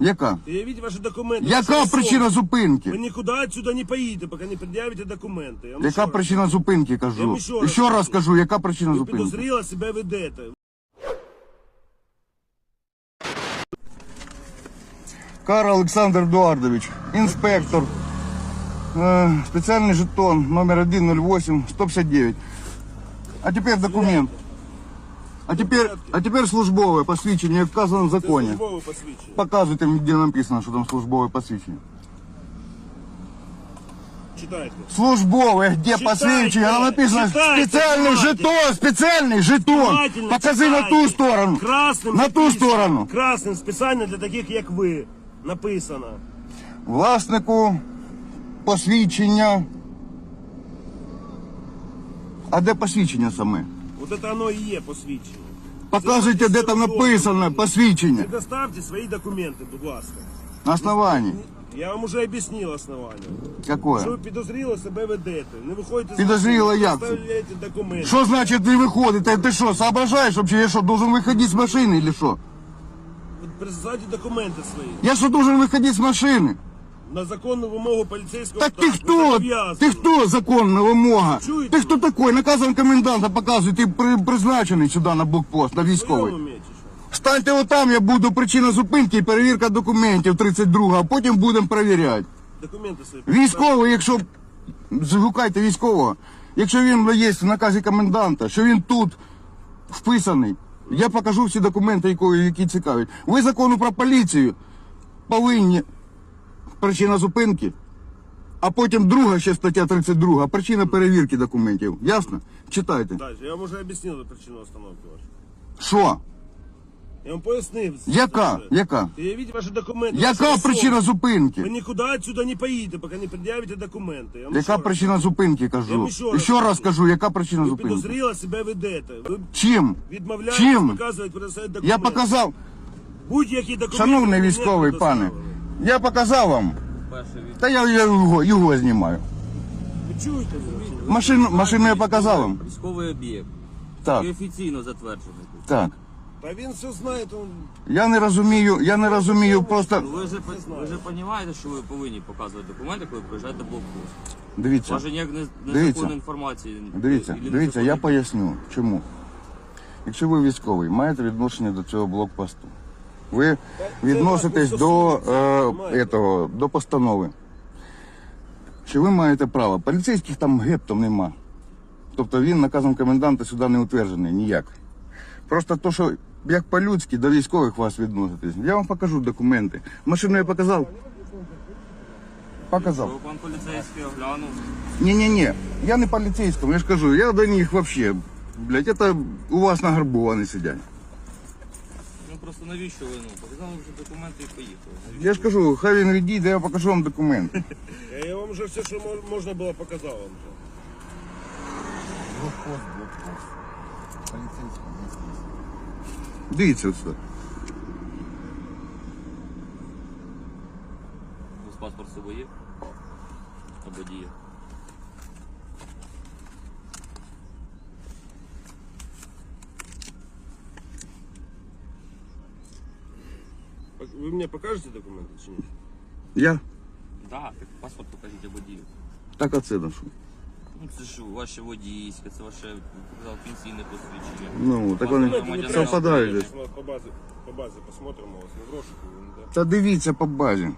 Яка? Пред'явіть ваші документи. Яка вашої причина особи. зупинки? Ви нікуди отсюда не поїдете, поки не пред'явите документи. Я вам Яка ще раз- причина зупинки, Я кажу? вам ще раз Ще раз кажу. кажу, яка причина Ви зупинки? підозріло себе ведете. Карл Олександр Едуардович, інспектор. Е, Спеціальний жетон номер 108 159. А тепер документ. А тепер, а тепер службове посвідчення, як вказано в Це законі. службове посвідчення. Показуйте мені, де написано, що там службове посвідчення. Читайте. Службове, де Читайте, посвідчення, там написано читайте, спеціальний внимательно. жетон, спеціальний жетон. Внимательно Покажи на читайте. ту сторону. Красним На ту написано. сторону. Красним спеціально для таких, як ви. Написано. Власнику посвідчення. А де посвідчення саме? От це воно і є посвідчення. Показуйте, де там написано посвідчення. Предоставте свої документи, будь ласка. На основании. Я вам уже об'яснив основання. Що Какое? ви підозріло себе ведете. Не виходите з Підозріло машини, як це? представляєте документи. Що значить не виходите? Ти що, соображаєш вообще? Я що, должен виходити з машини или що? Представте документи свої. Я що, должен виходити з машини? На законну вимогу поліцейського Так ти хто? Ти хто законна вимога? Чуєте? Ти хто такий? Наказом коменданта показує, ти при, призначений сюди на блокпост, на Ви військовий. Станьте отам, я буду причина зупинки і перевірка документів 32, а потім будемо перевіряти. Документи свої. Військовий, якщо згукайте військового, якщо він є в наказі коменданта, що він тут вписаний, я покажу всі документи, які цікавлять. Ви закону про поліцію повинні причина зупинки, а потім друга ще стаття 32, причина перевірки документів. Ясно? Читайте. Так, я вам вже об'яснив причину остановки вашої. Що? Я вам пояснив. Яка? Яка? Пред'явіть ваші документи. Яка вашої причина особи. Ви нікуди отсюда не поїдете, поки не пред'явите документи. Я вам ще Яка раз причина зупинки, Я кажу? вам ще раз Ще раз кажу. кажу, яка причина Ви зупинки? підозріло себе ведете. Ви Чим? відмовляєтесь Чим? показувати предоставити документи. Я показав. Будь-які документи. Шановний ви не військовий пане, предоставили. Я показав вам. Та я, я його, його знімаю. Ви чуєте? Машину, машину я показав вам. військовий об'єкт. Так, І офіційно затверджений. так. Та він все знає, то Я не розумію, я не розумію просто. Ви вже ви вже розумієте, що ви повинні показувати документи, коли приїжджаєте блокпост. Дивіться, вас же ніяк не Дивіться. інформації. дивіться, і не дивіться, я поясню, чому. Якщо ви військовий, маєте відношення до цього блокпосту. Ви відноситесь до, е, этого, до постанови. Що ви маєте право. Поліцейських там гептом нема. Тобто він наказом коменданта сюди не утверджений ніяк. Просто то, що як по-людськи до військових вас відноситесь. Я вам покажу документи. Машину я показав. Показав. Пан поліцейський оглянув. Ні-ні-ні, я не поліцейському, я ж кажу, я до них вообще, блядь, это у вас на горбу вони сидять. Ну просто навіщо ви ну? Показали вже документи і поїхали. Навіщо? Я ж кажу, хай він відійде, я покажу вам документи. Я, я вам вже все, що мож- можна було, показав вам. вже. Блокпост, блокпост. Полицейский здесь есть. Дивіться все. У вас паспорт з собою є? Або діє. Пок- мне покажете документы чи нет? Я? Да, так паспорт покажіть або дію. Так оце ношу. Ну це ж ваше водійське, це ваше казав, пенсійне посвідчення. Ну, так вони Документи не треба. совпадають. десь. По базе, по у вас, не в розшуку. він, да. Та дивіться по базі.